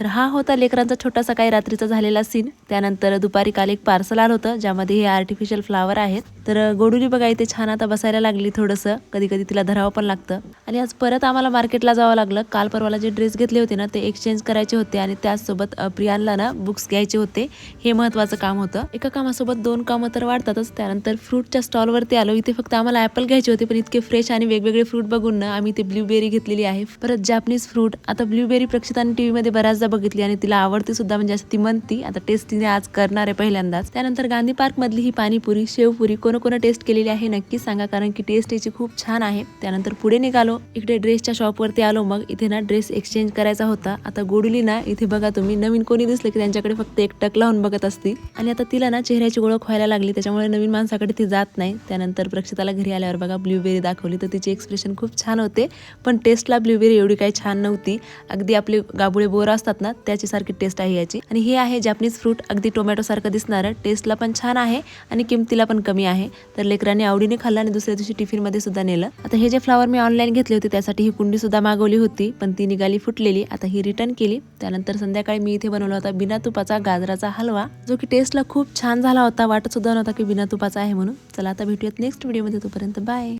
तर हा होता लेकरांचा छोटासा काही रात्रीचा झालेला सीन त्यानंतर दुपारी काल एक पार्सल आलं होतं ज्यामध्ये हे आर्टिफिशियल फ्लावर आहेत. तर गोडुली बघा इथे छान आता बसायला लागली थोडंसं. कधी कधी तिला धरावं पण लागतं. आणि आज परत आम्हाला मार्केटला जावं लागलं. काल परवाला जे ड्रेस घेतले होते ना ते एक्सचेंज करायचे होते आणि त्याचसोबत प्रियांला ना बुक्स घ्यायचे होते. हे महत्वाचं काम होतं. एका कामासोबत दोन कामं तर वाढतातच. त्यानंतर फ्रूटच्या स्टॉलवरती आलो. इथे फक्त आम्हाला ॲपल घ्यायचे होते पण इतके फ्रेश आणि वेगवेगळे फ्रूट बघून ना आम्ही ते ब्ल्यूबेरी घेतलेली आहे. परत जॅपनीज फ्रूट आता ब्ल्यूबेरी प्रक्षिताने टी व्हीमध्ये बऱ्याचदा बघितली आणि तिला आवडते सुद्धा. म्हणजे असं ती म्हणती आता टेस्ट तिने आज करणार आहे पहिल्यांदाच. त्यानंतर गांधी पार्क मधली ही पाणीपुरी शेवपुरी कोण कोण टेस्ट केलेली आहे नक्की सांगा. कारण की टेस्ट याची खूप छान आहे. त्यानंतर पुढे निघालो. इकडे ड्रेसच्या शॉपवरती आलो मग इथे ना ड्रेस एक्सचेंज करायचा होता. आता गोडुली ना इथे बघा तुम्ही नवीन कोणी दिसलं की त्यांच्याकडे फक्त एक टक लावून बघत असती आणि आता तिला ना चेहऱ्याची ओळख व्हायला लागली त्याच्यामुळे नवीन माणसाकडे ती जात नाही. त्यानंतर प्रक्षिताला घरी आल्यावर बघा ब्ल्यूबेरी दाखवली. तर तिचे एक्सप्रेशन खूप छान होते. पण टेस्टला ब्ल्यूबेरी एवढी काही छान नव्हती. अगदी आपले गाबुळे बोर असतात ना त्याची सारखी टेस्ट आहे याची. आणि हे आहे जॅपनीज फ्रूट अगदी टोमॅटो सारखं दिसणारं. टेस्टला पण छान आहे आणि किमतीला पण कमी आहे. तर लेकरांनी आवडीने खाल्लं आणि दुसऱ्या दिवशी टिफिनमध्ये सुद्धा नेलं. आता हे जे फ्लावर मी ऑनलाईन घेतलं होते त्यासाठी ही कुंडी सुद्धा मागवली होती पण ती निघाली फुटलेली. आता ही रिटर्न केली. त्यानंतर संध्याकाळी मी इथे बनवला होता बिना तुपाचा गाजराचा हलवा जो की टेस्टला खूप छान झाला होता वाटत सुद्धा नव्हता की बिना तुपाचा आहे म्हणून. चला आता भेटूयात नेक्स्ट व्हिडिओमध्ये तोपर्यंत बाय